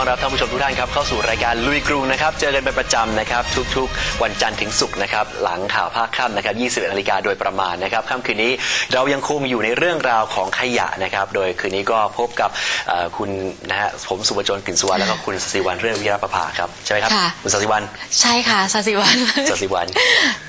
ขอต้อนรับท่านผู้ชมทุกท่านครับเข้าสู่รายการลุยกรุงนะครับเจอกันเป็นประจำนะครับทุกๆ วันจันทร์ถึงศุกร์นะครับหลังข่าวภาคค่ำนะครับ21นาฬิกาโดยประมาณนะครับค่ำคืนนี้เรายังคงอยู่ในเรื่องราวของขยะนะครับโดยคืนนี้ก็พบกับเอ่อคุณนะฮะผมสุวจนกลิ่นสุวรรณแล้วก็คุณสศิวันเรื่องวิรประภาครับใช่ไหมครับค่ะ คุณสศิวันใช่ค่ะสสิวัน สศิวัน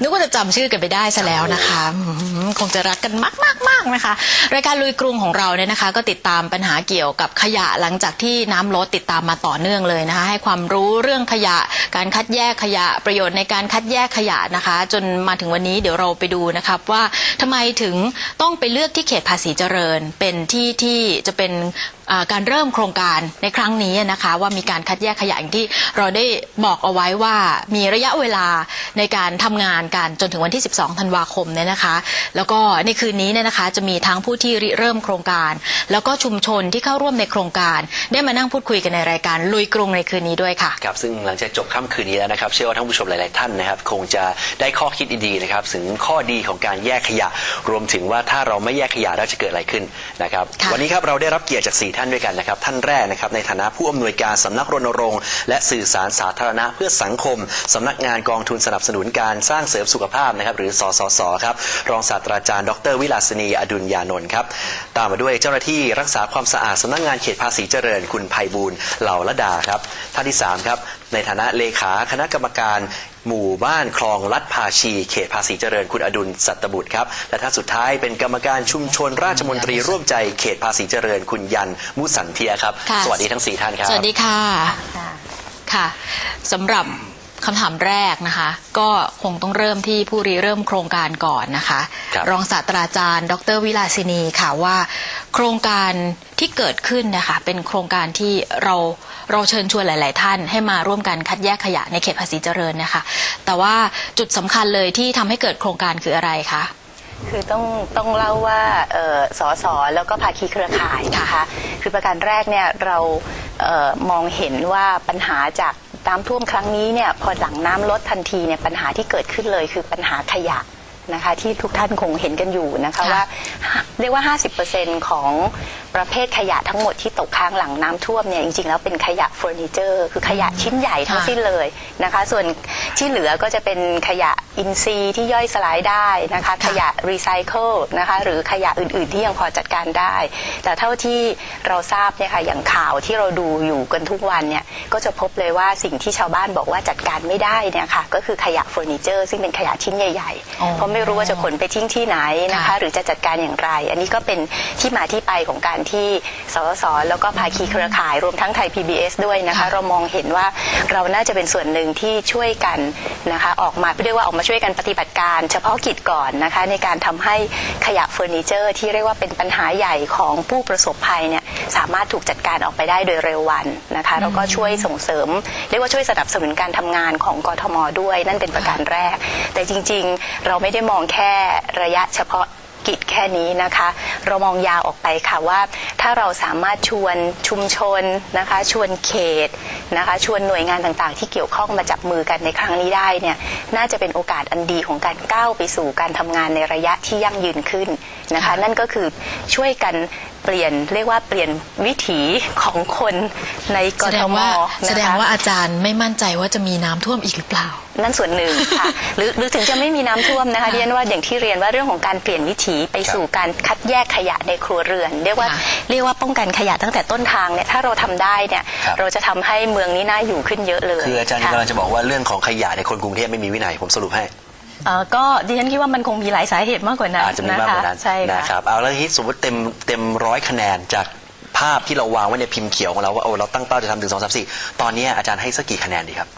นึกว่าจะจำชื่อกันไปได้ซะแล้วนะคะอืมคงจะรักกันมากมากมากๆนะคะ รายการลุยกรุงของเราเนี่ยนะคะ ก็ติดตามปัญหาเกี่ยวกับขยะหลังจากที่น้ำลดติดตามมาต่อเนื่องเลยนะคะให้ความรู้เรื่องขยะ การคัดแยกขยะประโยชน์ในการคัดแยกขยะนะคะ จนมาถึงวันนี้เดี๋ยวเราไปดูนะครับว่าทำไมถึงต้องไปเลือกที่เขตภาษีเจริญ เป็นที่ที่จะเป็น การเริ่มโครงการในครั้งนี้นะคะ ว่ามีการคัดแยกขยะอย่างที่เราได้บอกเอาไว้ว่ามีระยะเวลาในการทำงานกันจนถึงวันที่ 12 ธันวาคมเนี่ยนะคะ แล้วก็ในคืนนี้เนี่ยนะคะ จะมีทั้งผู้ที่ริเริ่มโครงการ แล้วก็ชุมชนที่เข้าร่วมในโครงการ ได้มานั่งพูดคุยกันในรายการลุยกรุงในคืนนี้ด้วยค่ะครับซึ่งหลังจากจบค่ำคืนนี้แล้วนะครับ เชื่อว่าท่านผู้ชมหลาย ๆ ท่านนะครับ คงจะได้ข้อคิดดีๆนะครับถึงข้อดีของการแยกขยะ รวมถึงว่าถ้าเราไม่แยกขยะแล้วจะเกิดอะไรขึ้นนะครับค่ะวันนี้ครับเราได้รับเกียรติจาก4ท่านด้วยกันนะครับ ท่านแรกนะครับในฐานะผู้อำนวยการสำนักรณรงค์และสื่อสารสาธารณะเพื่อสังคมสำนักงานกองทุนสนับสนุนการสร้างเสริมสุขภาพนะครับหรือสสสครับรองศาสตราจารย์ ดร วิลาสนีอดุลยานนท์ครับตามมาด้วยเจ้าหน้าที่รักษาความสะอาดสำนักงานเขตภาษีเจริญคุณไพบูลเหล่าละดาครับท่านที่สามครับในฐานะเลขาคณะกรรมการ หมู่บ้านคลองลัดภาชี เขตภาษีเจริญคุณอดุลสัตบุตรครับ และท่านสุดท้ายเป็นกรรมการชุมชนราชมนตรีร่วมใจเขตภาษีเจริญคุณยันมุสันเทียครับ ค่ะ สวัสดีทั้งสี่ท่านครับ สวัสดีค่ะ ค่ะสำหรับ คำถามแรกนะคะ ก็คงต้องเริ่มที่ผู้ริเริ่มโครงการก่อนนะคะครับรองศาสตราจารย์ ดรวิลาสินีค่ะว่า โครงการที่เกิดขึ้นนะคะเป็นโครงการที่เราเราเชิญชวนหลาย ๆ ท่าน ให้มาร่วมกันคัดแยกขยะในเขตภาษีเจริญนะคะ แต่ว่าจุดสำคัญเลยที่ทำให้เกิดโครงการคืออะไรคะคือต้องต้องเล่าว่าเอ่อสอสอแล้วก็ภาคีเครือข่ายนะคะ คือประการแรกเนี่ยเราเออ มองเห็นว่าปัญหาจากน้ำท่วมครั้งนี้เนี่ยพอหลังน้ำลดทันทีเนี่ยปัญหาที่เกิดขึ้นเลยคือปัญหาขยะนะคะที่ทุกท่านคงเห็นกันอยู่นะคะค่ะว่าเรียกว่า 50%ของประเภทขยะทั้งหมดที่ตกค้างหลังน้ำท่วมเนี่ยจริงๆแล้วเป็นขยะเฟอร์นิเจอร์ คือขยะชิ้นใหญ่ทั้งสิ้นเลยนะคะ ส่วนที่เหลือก็จะเป็นขยะอินทรีย์ที่ย่อยสลายได้นะคะ ขยะรีไซเคิลนะคะ หรือขยะอื่นๆที่ยังพอจัดการได้ แต่เท่าที่เราทราบเนี่ยค่ะอย่างข่าวที่เราดูอยู่กันทุกวันเนี่ยก็จะพบเลยว่าสิ่งที่ชาวบ้านบอกว่าจัดการไม่ได้เนี่ยค่ะก็คือขยะเฟอร์นิเจอร์ ซึ่งเป็นขยะชิ้นใหญ่อ๋อๆเพราะไม่รู้ว่าจะขนไปทิ้งที่ไหนนะคะค่ะหรือจะจัดการอย่างไร อันนี้ก็เป็นที่มาที่ไปของการที่สสสแล้วก็ภาคีเครือข่ายรวมทั้งไทย PBS ด้วยนะคะค่ะเรามองเห็นว่าเราน่าจะเป็นส่วนหนึ่งที่ช่วยกันนะคะ ออกมาเรียกว่าออกมาช่วยกันปฏิบัติการ เฉพาะกิจก่อนนะคะ ในการทำให้ขยะเฟอร์นิเจอร์ ที่เรียกว่าเป็นปัญหาใหญ่ของผู้ประสบภัยเนี่ยสามารถถูกจัดการออกไปได้โดยเร็ววันนะคะแล้วก็ช่วยส่งเสริม เรียกว่าช่วยสนับสนุนการทำงานของกทมด้วย นั่นเป็นประการแรก แต่จริง ๆ เราไม่ได้มองแค่ระยะเฉพาะ กิจแค่นี้นะคะ เรามองยาวออกไปค่ะว่า ถ้าเราสามารถชวนชุมชนนะคะ ชวนเขตนะคะ ชวนหน่วยงานต่างๆ ที่เกี่ยวข้องมาจับมือกันในครั้งนี้ได้เนี่ยน่าจะเป็นโอกาสอันดีของการก้าวไปสู่การทำงานในระยะที่ยั่งยืนขึ้นนะคะค่ะนั่นก็คือช่วยกันเปลี่ยนเรียกว่าเปลี่ยนวิถีของคนในกแสดทงมว่านะคะแสดงว่าอาจารย์ไม่มั่นใจว่าจะมีน้ำท่วมอีกหรือเปล่า นั่นส่วนหนึ่งค่ะหรือหรือถึงจะไม่มีน้ำท่วมนะคะค่ะเรียนว่าอย่างที่เรียนว่าเรื่องของการเปลี่ยนวิถีไปสู่การคัดแยกขยะในครัวเรือน เรียกว่าค่ะเรียกว่าป้องกันขยะตั้งแต่ต้นทางเนี่ยถ้าเราทำได้เนี่ยครับเราจะทำให้เมืองนี้น่าอยู่ขึ้นเยอะเลยคืออาจารย์ค่ะกำลังจะบอกว่าเรื่องของขยะในยคนกรุงเทพไม่มีวินัยผมสรุปให้เอ่อก็ดิฉันคิดว่ามันคงมีหลายสาเหตุมากกว่านั้นอาจจะมีมากกว่านั้นใช่นะคค่ะรับเอาแล้วที่สมมติเต็มเต็มร้อยคะแนนจากภาพที่เราวางไว้ในพิมพ์เขียวของเราว่าโอ้เราตั้งเป้าจะทำถึงสองสามสี่ตอนนี้อาจารย์ให้สักกี่คะแนนดีครับ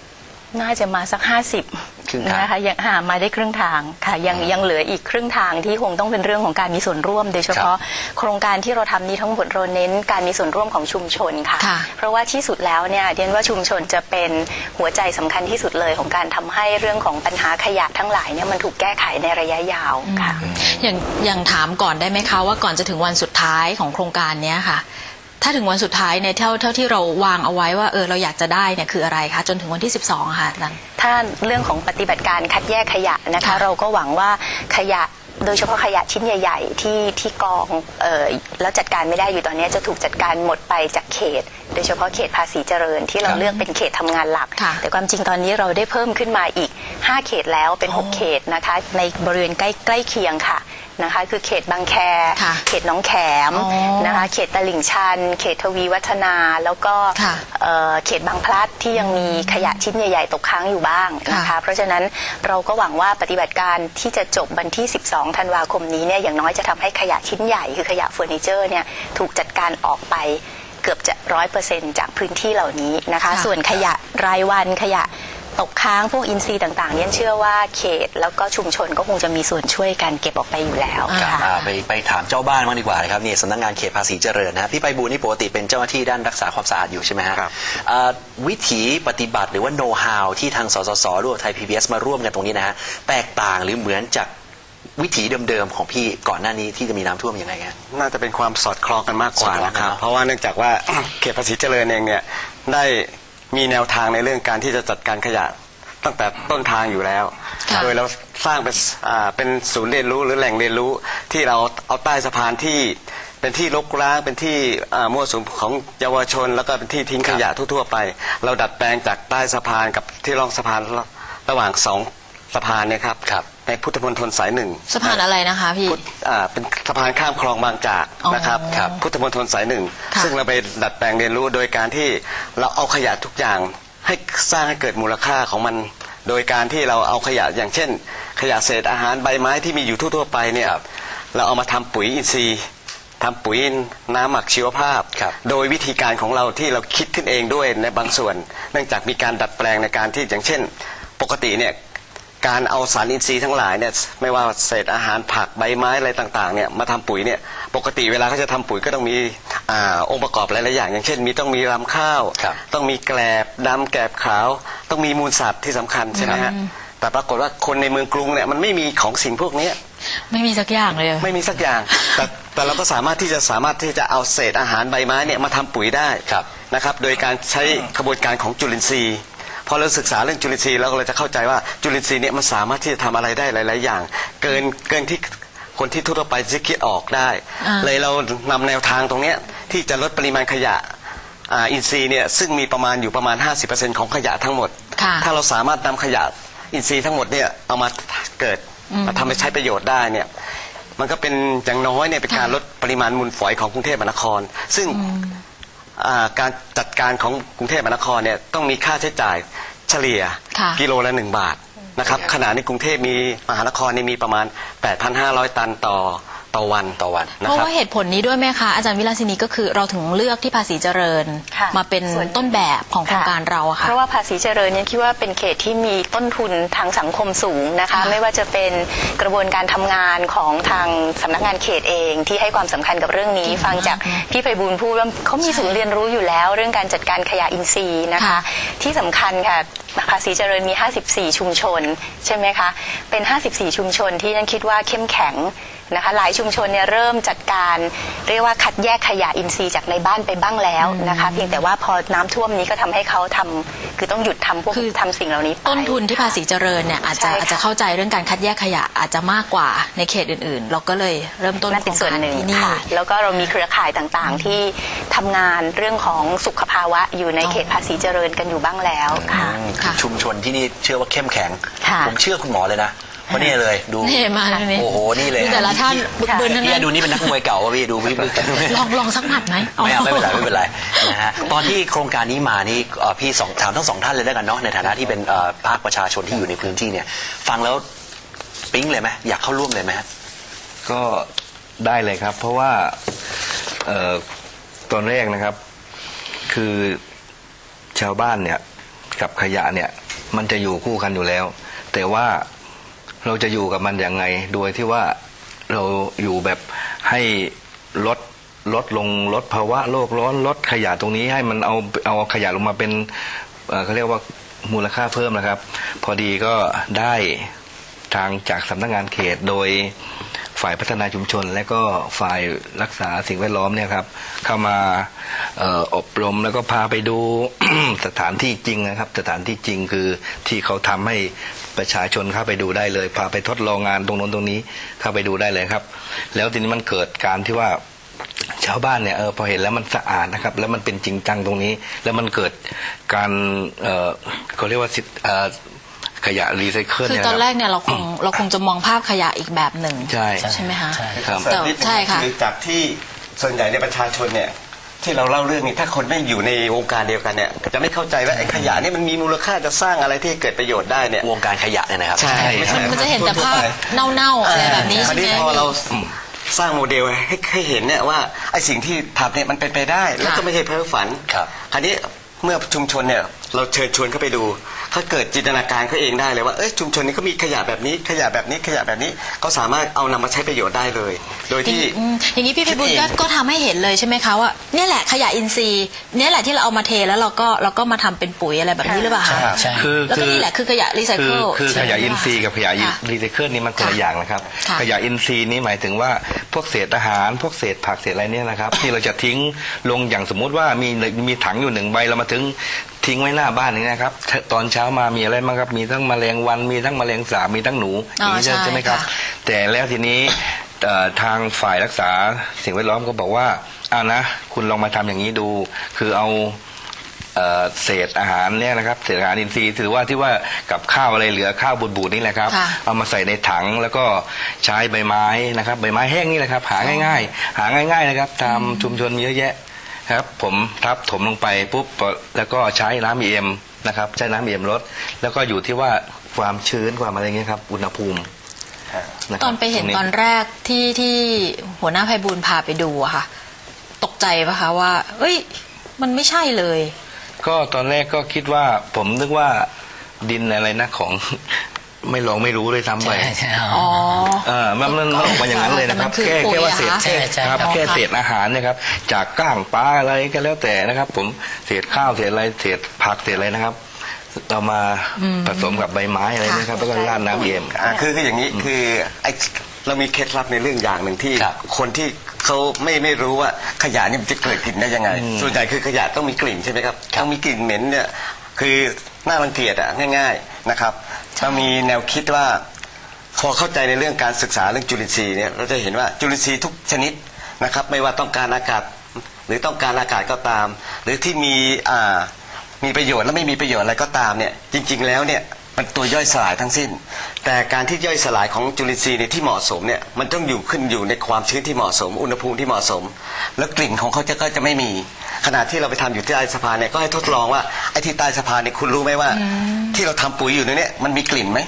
น่าจะมาสักห้าสิบครึ่งทาง นะคะยังหามาได้ครึ่งทางค่ะยังยังเหลืออีกครึ่งทางที่คงต้องเป็นเรื่องของการมีส่วนร่วม โดยเฉพาะโครงการที่เราทำนี้ทั้งหมดเราเน้นการมีส่วนร่วมของชุมชนค่ะ ค่ะ เพราะว่าที่สุดแล้วเนี่ยเรียนว่าชุมชนจะเป็นหัวใจสำคัญที่สุดเลยของการทำให้เรื่องของปัญหาขยะทั้งหลายเนี่ยมันถูกแก้ไขในระยะยาวค่ะ อย่างอย่างถามก่อนได้ไหมคะว่าก่อนจะถึงวันสุดท้ายของโครงการเนี้ยค่ะ ถ้าถึงวันสุดท้ายเนี่ยเท่าเท่าที่เราวางเอาไว้ว่าเออเราอยากจะได้เนี่ยคืออะไรคะจนถึงวันที่ 12อะค่ะอาจารย์ถ้าเรื่องของปฏิบัติการคัดแยกขยะนะคะค่ะเราก็หวังว่าขยะโดยเฉพาะขยะชิ้นใหญ่ ๆ ที่ที่กองเออแล้วจัดการไม่ได้อยู่ตอนนี้จะถูกจัดการหมดไปจากเขต โดยเฉพาะเขตภาษีเจริญที่เราครับเลือกเป็นเขตทำงานหลักค่ะแต่ความจริงตอนนี้เราได้เพิ่มขึ้นมาอีก 5 เขตแล้วเป็น 6 เขตนะคะ ในบริเวณใกล้ใกล้เคียงค่ะ นะคะ คือเขตบางแค ค่ะเขตหน้องแขมอ๋อนะคะ เขตตลิ่งชัน เขตทวีวัฒนา แล้วก็ค่ะเอ่อเขตบางพลัดที่ยังมีขยะชิ้นใหญ่ๆ ตกค้างอยู่บ้างนะคะ ค่ะ เพราะฉะนั้นเราก็หวังว่าปฏิบัติการที่จะจบวันที่ 12 ธันวาคมนี้เนี่ยอย่างน้อยจะทำให้ขยะชิ้นใหญ่คือขยะเฟอร์นิเจอร์เนี่ยถูกจัดการออกไปเกือบจะร้อยเปอร์เซ็นจากพื้นที่เหล่านี้นะคะ ค่ะ ส่วนขยะรายวันขยะ ตกค้างพวกอินทรีย์ต่างๆเนี่ยเชื่อว่าเขตแล้วก็ชุมชนก็คงจะมีส่วนช่วยกันเก็บออกไปอยู่แล้วครับค่ะ อ่าไปไปถามเจ้าบ้านบ้างดีกว่านะครับนี่สำนักงานเขตภาษีเจริญนะฮะพี่ไปบูลนี่ปกติเป็นเจ้าหน้าที่ด้านรักษาความสะอาดอยู่ใช่ไหมฮะครับ อ่าวิถีปฏิบัติหรือว่าโน้ตฮาวที่ทางสสสร่วมไทยพีบีมาร่วมกันตรงนี้นะฮะแตกต่างหรือเหมือนจากวิถีเดิมๆของพี่ก่อนหน้านี้ที่จะมีน้ำท่วมยังไงฮะ น่าจะเป็นความสอดคล้องกันมากกว่าสอดคล้องนะกันครับ เนอะเพราะว่าเนื่องจากว่า เขตภาษีเจริญเองเนี่ยได้ มีแนวทางในเรื่องการที่จะจัดการขยะตั้งแต่ต้นทางอยู่แล้ว ค่ะ โดยเราสร้างเป็นอ่าเป็นศูนย์เรียนรู้หรือแหล่งเรียนรู้ที่เราเอาใต้สะพานที่เป็นที่รกร้างเป็นที่อ่ามั่วสุมของเยาวชน แล้วก็เป็นที่ทิ้งขยะทั่วๆไป เราดัดแปลงจากใต้สะพานกับที่รองสะพานระระหว่างสอง สะพานเนี่ยครับครับในพุทธมณฑลสายหนึ่งสะพานอะไรนะคะพี่พุทธอ่าเป็นสะพานข้ามคลองบางจากอ๋อนะครับครับพุทธมณฑลสายหนึ่งค่ะซึ่งเราไปดัดแปลงเรียนรู้โดยการที่เราเอาขยะทุกอย่างให้สร้างให้เกิดมูลค่าของมัน โดยการที่เราเอาขยะอย่างเช่น ขยะเศษอาหารใบไม้ที่มีอยู่ทั่วๆไปเนี่ยเราเอามาทำปุ๋ยอินทรีย์ทำปุ๋ยน้ำหมักชีวภาพครับโดยวิธีการของเราที่เราคิดขึ้นเองด้วยในบางส่วน เนื่องจากมีการดัดแปลงในการที่อย่างเช่น ปกติเนี่ย การเอาสารอินทรีย์ทั้งหลายเนี่ยไม่ว่าเศษอาหารผักใบไม้อะไรต่างๆเนี่ยมาทำปุ๋ยเนี่ยปกติเวลาเขาจะทำปุ๋ยก็ต้องมีอาองค์ประกอบหลายๆอย่าง อย่างเช่น มีต้องมีรำข้าวครับต้องมีแกลบดำแกลบขาว ต้องมีมูลสัตว์ที่สำคัญใช่ไหมฮะแต่ปรากฏว่าคนในเมืองกรุงเนี่ยมันไม่มีของสิ่งพวกเนี้ยไม่มีสักอย่างเลย ไม่มีสักอย่าง แต่แต่เราก็สามารถที่จะสามารถที่จะเอาเศษอาหารใบไม้เนี่ยมาทำปุ๋ยได้ครับนะครับ โดยการใช้กระบวนการของจุลินทรีย์ พอเราศึกษาเรื่องจุลินทรีย์แล้วก็เราจะเข้าใจว่าจุลินทรีย์เนี่ยมันสามารถที่จะทำอะไรได้หลาย ๆ อย่าง เกินเกินที่คนที่ทั่วๆไปจะคิดออกได้อ่าเลยเรานำแนวทางตรงเนี้ยที่จะลดปริมาณขยะอ่าอินทรีย์เนี่ยซึ่งมีประมาณอยู่ประมาณ 50%ของขยะทั้งหมดค่ะถ้าเราสามารถนำขยะอินทรีย์ทั้งหมดเนี่ยเอามาเกิดมาทำให้ใช้ประโยชน์ได้เนี่ยมันก็เป็นอย่างน้อยเนี่ยเป็นการลดปริมาณมูลฝอยของกรุงเทพมหานคร ซึ่งอ่า การจัดการของกรุงเทพมหานครเนี่ยต้องมีค่าใช้จ่ายเฉลี่ยค่ะกิโลละหนึ่งบาทนะครับขณะในกรุงเทพมีมหานครนี่มีประมาณ 8,500 ตันต่อ ต่อวันต่อวันนะเพราะครับ ว่าเหตุผลนี้ด้วยไหมคะอาจารย์วิลาสินีก็คือเราถึงเลือกที่ภาษีเจริญ ค่ะมาเป็นส่วนต้นแบบของโครงการเราอะค่ะ เพราะว่าภาษีเจริญเนี่ยคิดว่าเป็นเขตที่มีต้นทุนทางสังคมสูงนะคะ ค่ะไม่ว่าจะเป็นกระบวนการทำงานของทางสำนักงานเขตเอง ที่ให้ความสำคัญกับเรื่องนี้ ฟังจากพี่ไพบูลย์พูดว่าเขามีศูนย์เรียนรู้อยู่แล้ว เรื่องการจัดการขยะอินทรีย์นะคะ ค่ะ ที่สำคัญค่ะ ภาษีเจริญมี 54 ชุมชน ใช่ไหมคะ เป็น 54 ชุมชนที่นั่นคิดว่าเข้มแข็งนะคะ หลายชุมชนเนี่ยเริ่มจัดการเรียกว่า แยกขยะอินทรีย์จากในบ้านไปบ้างแล้วนะคะ เพียงแต่ว่าพอน้ำท่วมนี้ก็ทำให้เขาทำคือต้องหยุดทำพวกคือ ทำสิ่งเหล่านี้ไป ต้นทุนที่ภาษีเจริญเนี่ยอาจจะใช่ค่ะอาจจะเข้าใจเรื่องการคัดแยกขยะอาจจะมากกว่าในเขตอื่นๆ เราก็เลยเริ่มต้นนั่นโครเป็นงส่วนการหนึ่งที่นี่ ค่ะแล้วก็เรามีเครือข่ายต่างๆ ที่ทำงานเรื่องของสุขภาวะอยู่ในอ๋อเขตภาษีเจริญกันอยู่บ้างแล้วค่ะ อืมค่ะชุมชนที่นี่เชื่อว่าเข้มแข็ง ค่ะ ผมเชื่อคุณหมอเลยนะ เพราะนี่เลยดูนี่มาตรงนี้โอ้โหนี่เลยดูแต่ละท่านบึกบึนทั้งพี่นั้นดูนี่เป็นนักมวยเก่าว่ะพี่ดูพี่ลองลองสักหมัดไหมไม่เอาไม่เป็นไรไม่เป็นไรนะฮะตอนที่โครงการนี้มานี่เอ่อพี่สองถามทั้งสองท่านเลยแล้วกันเนาะในฐานะที่เป็นเอ่อภาคประชาชนที่อยู่ในพื้นที่เนี่ย ฟังแล้วปิ๊งเลยไหมอยากเข้าร่วมเลยไหมฮะ ก็ได้เลยครับ เพราะว่าเอ่อตอนแรกนะครับ คือชาวบ้านเนี่ย กับขยะเนี่ย มันจะอยู่คู่กันอยู่แล้ว แต่ว่า เราจะอยู่กับมันยังไง โดยที่ว่าเราอยู่แบบให้ลดลดลงลดภาวะโลกร้อนลดขยะตรงนี้ให้มันเอาเอาขยะลงมาเป็นเเขาเรียกว่ามูลค่าเพิ่มนะครับ พอดีก็ได้ทางจากสำนักงานเขตโดย ฝ่ายพัฒนาชุมชน และก็ฝ่ายรักษาสิ่งแวดล้อมเนี่ยครับ เข้ามาออบรมแล้วก็พาไปดูสถานที่จริงนะครับ สถานที่จริงคือที่เขาทำให้ประชาชนเข้าไปดูได้เลย พาไปทดลองงานตรงน้นตรงนี้เข้าไปดูได้เลยครับ แล้วทีนี้มันเกิดการที่ว่าชาวบ้านเนี่ยเออพอเห็นแล้วมันสะอาดนะครับ แล้วมันเป็นจริงจังตรงนี้ แล้วมันเกิดการเออเขาเรียกว่าสิเอ่อ ขยะรีไซเคิลคือเนี่ยตอนคแรรับกเนี่ยเราคงเราคงจะมองภาพขยะอีกแบบหนึ่งใช่ใช่ไหมคะใช่ครับแต่นิดนึงใช่ค่ะคือจากที่ส่วนใหญ่ในประชาชนเนี่ยที่เราเล่าเรื่องนี้ถ้าคนไม่อยู่ในวงการเดียวกันเนี่ยจะไม่เข้าใจว่าไอ้ขยะนี่มันมีมูลค่าจะสร้างอะไรที่เกิดประโยชน์ได้เนี่ยวงการขยะเนี่ยนะครับใช่ใช่มันมันจะเห็นแต่ภาพเน่าๆอะไรแบบนี้คราใช่วไหมนี้พอเราสร้างโมเดลให้ให้เห็นเนี่ยว่าไอ้สิ่งที่ทำเนี่ยมันเป็นไปได้ แล้วก็ไม่ใช่เพ้อฝันครับคราวนี้เมื่อชุมชนเนี่ย เราเชิญชวนเข้าไปดูเขาเกิดจินตนาการเขาเองได้เลยว่าเอ้ยชุมชนนี้เขามีขยะแบบนี้ขยะแบบนี้ขยะแบบนี้เขาสามารถเอานำมาใช้ประโยชน์ได้เลย โดยที่อืมอย่างนี้พี่พิบูลคิดเองก็ก็ทำให้เห็นเลยใช่ไหมคะว่าเนี่ยแหละขยะอินทรีย์เนี่ยแหละที่เราเอามาเทแล้วเราก็เราก็มาทำเป็นปุ๋ยอะไรแบบนี้หรือเปล่าคะใช่ คือแล้วก็นี่แหละคือขยะรีไซคืเคิอลคือขยะอินทรีย์กับขยะค่ะรีไซเคิลนี่มันคนละค่ะอย่างนะครับ ค่ะขยะอินทรีย์นี่หมายถึงว่าพวกเศษอาหาร พวกเศษผักเศษอะไรเนี่ยนะครับ ที่เราจะทิ้งลงอย่างสมมุติว่ามีมีถังอยู่หนึ่งใบเรามาถึง ทิ้งไว้หน้าบ้านอย่างนี้นะครับ ตอนเช้ามามีอะไรบ้างครับ มีทั้งแมลงวัน มีทั้งแมลงสาบมีทั้งหนูอ๋ออย่างนี้ใช่ใช่ใช่ไหมครับค่ะแต่แล้วทีนี้เอ่อทางฝ่ายรักษาสิ่งแวดล้อมก็บอกว่าเอานะ คุณลองมาทำอย่างนี้ดู คือเอาเอ่อเศษอาหารเนี่ยนะครับเศษอาหารอินทรีย์ถือว่าที่ว่ากับข้าวอะไรเหลือข้าวบูดๆนี่แหละครับค่ะเอามาใส่ในถังแล้วก็ใช้ใบไม้นะครับ ใบไม้แห้งนี่แหละครับ หาง่าย ๆ หาง่าย ๆนะครับตามชุมชนมีเยอะแยะ ครับผมทับถมลงไปปุ๊บแล้วก็ใช้น้ำเอ็มนะครับใช้น้ำเอ็มลดแล้วก็อยู่ที่ว่าความชื้นความอะไรเงี้ยครับอุณหภูมิะครับตอนไปเห็นรงตอนแรกที่ที่หัวหน้าไพบูลย์พาไปดูอะค่ะ ตกใจปะคะว่า เอ้ย มันไม่ใช่เลย ก็ตอนแรกก็คิดว่า ผมนึกว่าดินอะไรนะของ ไม่ลองไม่รู้เลยซ้ำไปใช่ใช่อ๋อ เออมันมันมันออกมาอย่างนั้นเลยนะครับ แต่มันคือแค่ปุ๋ยแค่ว่าเศษอะคะใช่ใช่ครับครับแค่เศษอาหารเนะครับ จากก้างปลาอะไรก็แล้วแต่นะครับ ผมเศษข้าวเศษอะไรเศษผักเศษอะไรนะครับ เรามาผสมกับใบไม้อะไรนะครับแล้วก็ราดน้ำเย็น อ่าคือคืออย่างนี้คือไอเรามีเคล็ดลับในเรื่องอย่างหนึ่งที่ ครับ คนที่เขาไม่ไม่รู้ว่าขยะนี่มันจะเกิดกลิ่นได้ยังไงอืมส่วนใหญ่คือขยะต้องมีกลิ่นใช่ไหมครับต้องมีกลิ่นเหม็นเนี่ยคือน่ารังเกียจอะง่าย ๆ นะครับเรามีแนวคิดว่าพอเข้าใจในเรื่องการศึกษาเรื่องจุลินทรีย์เนี่ยเราจะเห็นว่าจุลินทรีย์ทุกชนิดนะครับไม่ว่าต้องการอากาศหรือต้องการอากาศก็ตาม หรือที่มีอ่ามีประโยชน์และไม่มีประโยชน์อะไรก็ตามเนี่ยจริง ๆ แล้วเนี่ยมันตัวย่อยสลายทั้งสิ้น แต่การที่ย่อยสลายของจุลินทรีย์เนี่ยที่เหมาะสมเนี่ยมันต้องอยู่ขึ้นอยู่ในความชื้นที่เหมาะสม อุณหภูมิที่เหมาะสม แล้วกลิ่นของเขาจะก็จะไม่มี ขณะที่เราไปทำอยู่ที่ใต้สะพานเนี่ยก็ให้ทดลองว่าไอ้ที่ใต้สะพานเนี่ยคุณรู้ไหมว่า ที่เราทำปุ๋ยอยู่เนี่ยมันมีกลิ่นไหม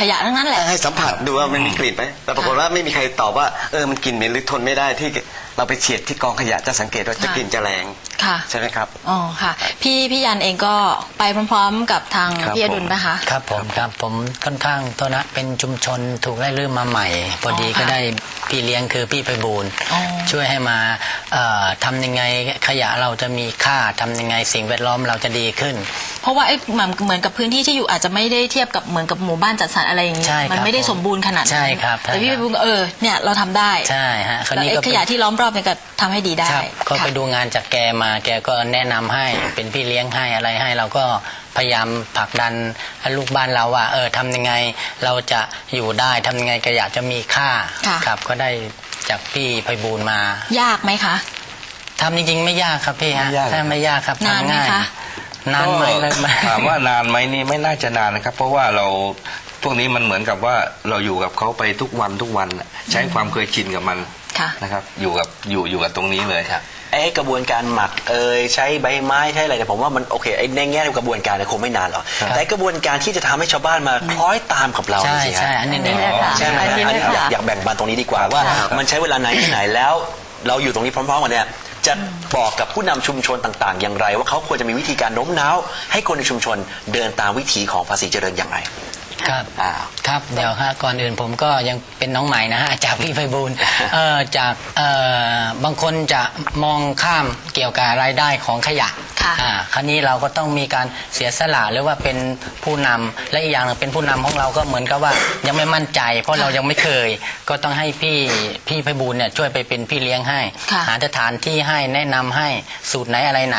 ขยะทั้งนั้นแหละให้สัมผัสดูว่ามันมีกลิ่นไหมแต่ปรากฏว่าไม่มีใครตอบว่าเออมันกลิ่นเหม็นหรือทนไม่ได้ที่ เราไปเฉียดที่กองขยะจะสังเกตว่าจะค่ะกลิ่นจะแรงค่ะ ใช่ไหมครับ อ๋อค่ะ พี่พี่ยันเองก็ไปพร้อมๆกับทางครับพี่อดุลผม นะคะ ครับผมครับผมค่อนข้างโทษนะเป็นชุมชนถูกไล่ลืมมาใหม่ พอดีอ๋อค่ะก็ได้พี่เลี้ยงคือพี่ไพบูลย์อ๋อช่วยให้มาเอ่อทำยังไงขยะเราจะมีค่าทำยังไงสิ่งแวดล้อมเราจะดีขึ้น เพราะว่าไอ้เหมือนเหมือนกับพื้นที่ที่อยู่อาจจะไม่ได้เทียบกับเหมือนกับหมู่บ้านจัดสรรอะไรอย่างนี้ใช่ครับมันไม่ได้ผมสมบูรณ์ขนาดนั้นใช่ครับแต่พี่ใช่ครับบุญเออเนี่ยเราทำได้ใช่ฮะคราวแล้วนี้ไอ้ก็ขเป็น ยะที่ล้อมรอบเนี่ยก็ทำให้ดีได้ครับก็ไปค่ะดูงานจากแกมาแกก็แนะนำให้เป็นพี่เลี้ยงให้อะไรให้เราก็พยายามผลักดันให้ลูกบ้านเราว่าเออทำยังไงเราจะอยู่ได้ทำยังไงขยะจะมีค่าค่ะครับ ก็ได้จากพี่ไพบูลย์มา ยากไหมคะทำจริงๆไม่ยากครับพี่ฮะไม่ยากถ้าไม่ยากครับนานไหมทำง่ายคะนานไหมเลยไหมถามว่านานไหมนี่ไม่น่าจะนานนะครับ เพราะว่าเราพวกนี้มันเหมือนกับว่าเราอยู่กับเขาไปทุกวันทุกวันน่ะใช้ความเคยชินกับมันค่ะ นะครับอยู่กับอยู่อยู่กับตรงนี้เลยครับไอ้กระบวนการหมักเอยใช้ใบไม้ใช้อะไรเนี่ยผมว่ามันโอเคไอ้ในแง่กระบวนการเนี่ยคงไม่นานหรอกครับแต่ไอ้กระบวนการที่จะทำให้ชาวบ้านมาคล้อยตามกับเราใช่สิฮะใช่อันนี้อันนี้แหละแหละค่ะใช่ไหมอันนี้อันนี้เลยอยากค่ะอยากแบ่งปันตรงนี้ดีกว่าว่าครับมันใช้เวลานานที่ไหนแล้ว เราอยู่ตรงนี้พร้อมๆกันเนี่ยจะบอกกับผู้นำชุมชนต่างๆ อย่างไร ว่าเขาควรจะมีวิธีการโน้มน้าวให้คนในชุมชนเดินตามวิถีของภาษีเจริญอย่างไร ครับอ่าครับเดี๋ยวฮะก่อนอื่นผมก็ยังเป็นน้องใหม่นะฮะจากพี่ไพบูลย์เอ่อจากเอ่อบางคนจะมองข้ามเกี่ยวกับรายได้ของขยะค่ะอ่าคราวนี้เราก็ต้องมีการเสียสละหรือว่าเป็นผู้นำและอีกอย่างหนึ่งเป็นผู้นำของเราก็เหมือนกับว่ายังไม่มั่นใจ เพราะเรายังไม่เคย ก็ต้องให้พี่พี่ไพบูลย์เนี่ยช่วยไปเป็นพี่เลี้ยงให้ค่ะหาสถานที่ให้แนะนำให้สูตรไหนอะไรไหน